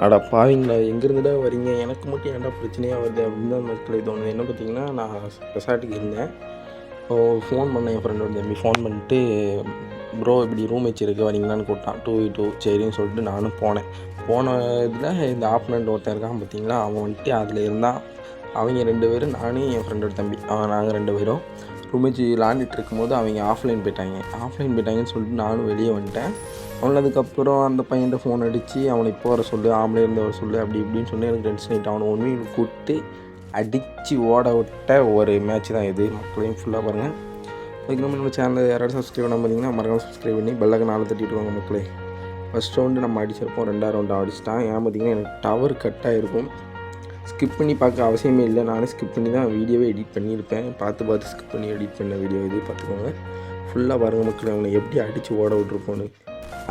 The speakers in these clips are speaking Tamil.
அட பாவிங்களா எங்கேருந்துடா வரீங்க? எனக்கு மட்டும் ஏன்டா பிரச்சனையாக வருது அப்படின்னு தான் மக்களை தோணுது. என்ன பார்த்தீங்கன்னா நான் ரெசார்ட்டுக்கு இருந்தேன். ஃபோன் பண்ணேன் என் ஃப்ரெண்டோட தம்பி. ஃபோன் பண்ணிட்டு ப்ரோ இப்படி ரூம் வச்சிருக்கு வரீங்களான்னு கூப்பிட்டான். டூ டூ oh, சரின்னு சொல்லிட்டு நானும் போனேன். போன இதில் இந்த ஆப்னண்ட் ஒருத்தன் இருக்கான் பார்த்தீங்களா? அவன் வந்துட்டு அதில் இருந்தான். அவங்க ரெண்டு பேரும் நானும் என் ஃப்ரெண்டோட தம்பி. அவன் நாங்கள் ரெண்டு பேரும் ரூம் வச்சு விளாண்டுட்டு இருக்கும்போது அவங்க ஆஃப்லைன் போயிட்டாங்க. ஆஃப்லைன் போயிட்டாங்கன்னு சொல்லிட்டு நானும் வெளியே வந்துட்டேன். சொன்னதுக்கப்புறம் அந்த பையன்கிட்ட ஃபோன் அடித்து அவனை இப்போ வர சொல்லு ஆம்பளை இருந்து வர சொல்லு அப்படி இப்படின்னு சொல்லி எனக்கு டென்ஷன் ஆகிட்டு அவனை ஒன்று கூப்பிட்டு அடித்து ஓட விட்ட ஒரு மேட்ச் தான் இது. மக்களையும் ஃபுல்லாக பாருங்கள் அதுக்கு நம்ம சேனலில் யாராவது சப்ஸ்கிரைப் பண்ண பார்த்தீங்கன்னா மறக்காம சப்ஸ்கிரைப் பண்ணி பெல்லக்க நாளை தட்டிட்டு வாங்க மக்களே. ஃபஸ்ட் ரவுண்டு நம்ம அடிச்சிருப்போம் ரெண்டாவது ரவுண்டு அடிச்சிட்டான் ஏன் பார்த்தீங்கன்னா எனக்கு டவர் கட் ஆகிருக்கும் ஸ்கிப் பண்ணி பார்க்க அவசியமே இல்லை. நானே ஸ்கிப் பண்ணி தான் வீடியோவே எடிட் பண்ணியிருப்பேன். பார்த்து பார்த்து ஸ்கிப் பண்ணி எடிட் பண்ண வீடியோ இது பார்த்துக்கோங்க. ஃபுல்லாக பாருங்கள் மக்கள் அவனை எப்படி அடித்து ஓட விட்ருப்போன்னு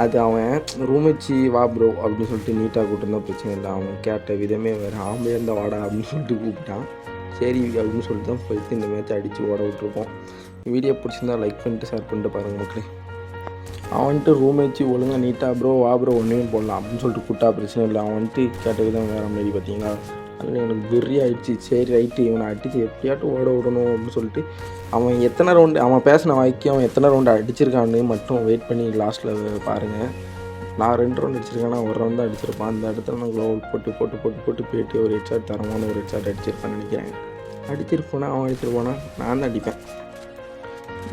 அது அவன் ரூமிச்சு வா ப்ரோ அப்படின்னு சொல்லிட்டு நீட்டாக கூட்டிருந்தா பிரச்சனை இல்லை. அவன் கேட்ட விதமே வேறு ஆம்பளை இருந்தால் வாடா அப்படின்னு சொல்லிட்டு கூப்பிட்டான். சரி அப்படின்னு சொல்லிட்டு தான் போயிட்டு இந்த மேட்ச்சை அடித்து ஓட விட்ருப்போம் வீடியோ பிடிச்சிருந்தா லைக் பண்ணிட்டு ஷேர் பண்ணிட்டு பாருங்கள் மக்களே. அவன் வந்துட்டு ரூம் வச்சு ஒழுங்காக நீட்டாக ப்ரோ வா ப்ரோ ஒன்றையும் போடலாம் அப்படின்னு சொல்லிட்டு கூட்டா பிரச்சனை இல்லை. அவன் வந்துட்டு கேட்ட விதம் வேறு மாரி பார்த்தீங்களா? அதில் எனக்கு வெறி ஆயிடுச்சு. சரி ரைட்டு இவனை அடித்து எப்படியாட்டும் ஓட விடணும் அப்படின்னு சொல்லிட்டு அவன் எத்தனை ரவுண்டு அவன் பேசின வாய்க்கு அவன் எத்தனை ரவுண்டு அடிச்சிருக்கான்னு மட்டும் வெயிட் பண்ணி லாஸ்ட்டில் பாருங்கள் நான் ரெண்டு ரவுண்ட் அடிச்சிருக்கேன் நான் ஒரு ரவுண்ட் தான் அடிச்சிருப்பான். அந்த இடத்துல நான் க்ளோவ் போட்டு போட்டு போட்டு போட்டு போயிட்டு ஒரு ஹெட்ஷாட் தரமான ஒரு ஹெட்ஷாட் அடிச்சிருப்பான்னு நினைக்கிறேன். அடிச்சிருப்போனா? அவன் அடிச்சிருப்பானா? நான் தான் அடிப்பேன்.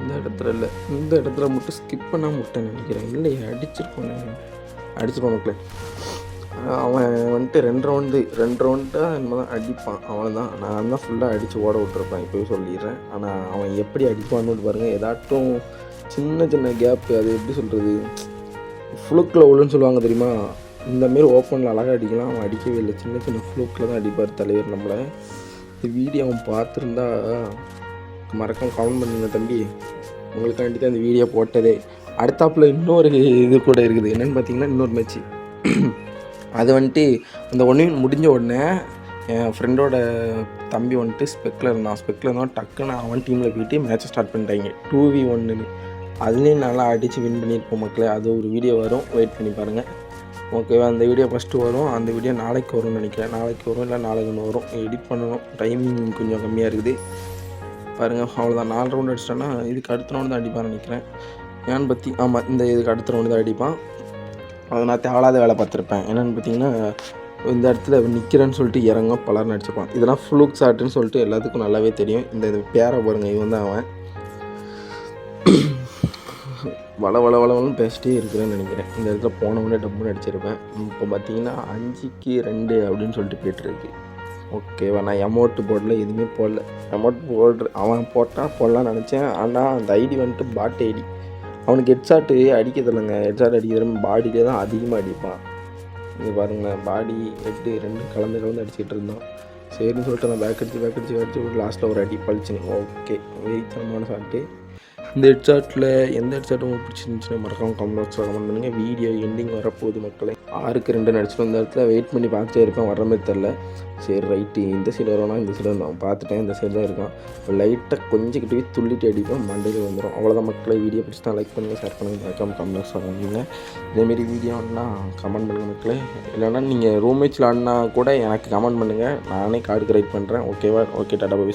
இந்த இடத்துல இல்லை. இந்த இடத்துல மட்டும் ஸ்கிப் பண்ணால் விட்டேன் நினைக்கிறேன். இல்லையே அடிச்சிருப்போனே. அடிச்சிருப்போம் மக்களே. அவன் வந்துட்டு ரெண்டு ரவுண்டு ரெண்டு ரவுண்டாக என்னமோ தான் அடிப்பான். அவன் தான் நான் தான் ஃபுல்லாக அடித்து ஓட விட்டுருப்பேன் இப்போயும் சொல்லிடுறேன். ஆனால் அவன் எப்படி அடிப்பான்னு பாருங்கள் ஏதாட்டும் சின்ன சின்ன கேப்பு அது எப்படி சொல்கிறது ஃப்ளூக்கில் உள்ளுன்னு சொல்லுவாங்க தெரியுமா? இந்தமாரி ஓப்பனில் அழகாக அடிக்கலாம். அவன் அடிக்கவே இல்லை. சின்ன சின்ன ஃப்ளூக்கில் தான் அடிப்பார் தலைவர் நம்மளை. இந்த வீடியோ அவன் பார்த்துருந்தா மறக்காம கமெண்ட் பண்ணுங்க தம்பி. உங்களுக்காண்டி தான் இந்த வீடியோ போட்டதே. அடுத்தாப்புல இன்னொரு இது கூட இருக்குது. என்னென்னு பார்த்தீங்கன்னா இன்னொரு மேட்ச்சு அது வந்துட்டு அந்த ஒன்று முடிஞ்ச உடனே என் ஃப்ரெண்டோட தம்பி வந்துட்டு ஸ்பெக்கில் இருந்தான். ஸ்பெக்கில் இருந்தான் டக்குன்னு அவன் டீமில் போயிட்டு மேட்ச்சை ஸ்டார்ட் பண்ணிட்டாங்க. டூ வி ஒன்றுன்னு அதுலேயும் நல்லா அடித்து வின் பண்ணியிருப்போம் மக்களே. அது ஒரு வீடியோ வரும். வெயிட் பண்ணி பாருங்கள் ஓகேவா அந்த வீடியோ ஃபஸ்ட்டு வரும். அந்த வீடியோ நாளைக்கு வரும்னு நினைக்கிறேன். நாளைக்கு வரும் இல்லை நாளைக்கு ஒன்று வரும். எடிட் பண்ணணும். டைமிங் கொஞ்சம் கம்மியாக இருக்குது. பாருங்கள் அவ்வளோதான் நாலு ரவுண்ட் அடிச்சிட்டேன்னா இதுக்கு அடுத்த ரவுண்டு தான் அடிப்பான்னு நினைக்கிறேன். ஏன்னு பற்றி ஆமாம் இந்த இதுக்கு அடுத்த ரவுண்டு தான் அடிப்பான். அதை நான் தேவையில்லாத வேலை பார்த்துருப்பேன். என்னென்னு பார்த்தீங்கன்னா இந்த இடத்துல நிற்கிறேன்னு சொல்லிட்டு இறங்க பலர் நடிச்சிருப்பான். இதெல்லாம் ஃப்ளூக் ஷாட்டுன்னு சொல்லிட்டு எல்லாத்துக்கும் நல்லாவே தெரியும். இந்த இது பேரை பாருங்க இவன் தான் அவன். வள வள வளவலும் பேசிட்டே இருக்கிறேன்னு நினைக்கிறேன். இந்த இடத்துல போனவொடனே டப்புன்னு அடிச்சிருப்பேன் இப்போ பார்த்தீங்கன்னா அஞ்சுக்கு ரெண்டு அப்படின்னு சொல்லிட்டு போயிட்டுருக்கு ஓகேவா நான் அமௌண்ட்டு போடல எதுவுமே போடல. அமௌண்ட் போடுற அவன் போட்டால் போடலான்னு நினச்சேன். ஆனால் அந்த ஐடி வந்துட்டு பாட் ஐடி. அவனுக்கு ஹெட்ஷாட்டு அடிக்க தெரியலங்க ஹெட்ஷாட் அடிக்கிற பாடியிலே தான் அதிகமாக அடிப்பான். இங்கே பாருங்களேன். பாடி ஹெட்டு ரெண்டு கலந்து கலந்து அடிச்சிட்டு இருந்தான். சரின்னு சொல்லிட்டு நான் பேக் அடித்து பேக் அடிச்சு அடிச்சு ஒரு லாஸ்ட்டில் ஒரு அடி பழிச்சுங்க ஓகே வெயித்தனமான சாப்பிட்டு இந்த ஹெட்ஷாட்டில் எந்த ஹெட்ஷாட் உங்களுக்கு பிடிச்சிருந்துச்சுன்னா மறக்காம கமெண்ட் பாக்ஸில் கமெண்ட் பண்ணுங்கள் வீடியோ எண்டிங் வரப்போகுது மக்களை. ஆறுக்கு ரெண்டு நடிச்சிட்டு வந்த இடத்துல வெயிட் பண்ணி பார்த்துட்டே இருப்பேன். வர மாதிரி தெரில சரி ரைட்டு இந்த சைடு வரோம்னா இந்த சைடு நான் பார்த்துட்டேன். இந்த சைடு தான் இருக்கான். இப்போ லைட்டாக கொஞ்சம் கிட்ட போய் துள்ளிட்டு அடிப்பேன். மண்டையில் வந்துடும் அவ்வளோதான் மக்களை. வீடியோ பிடிச்சி தான் லைக் பண்ணுங்கள் ஷேர் பண்ணுங்கள் மறக்காம கமெண்ட் பாக்ஸில் பண்ணுங்க. இதேமாரி வீடியோன்னா கமெண்ட் பண்ணுங்கள் மக்களே. இல்லைன்னா நீங்கள் ரூம் ஆடினா கூட எனக்கு கமெண்ட் பண்ணுங்கள் நானே கார்டு கிரியேட் பண்ணுறேன் ஓகேவா ஓகே டாடா பை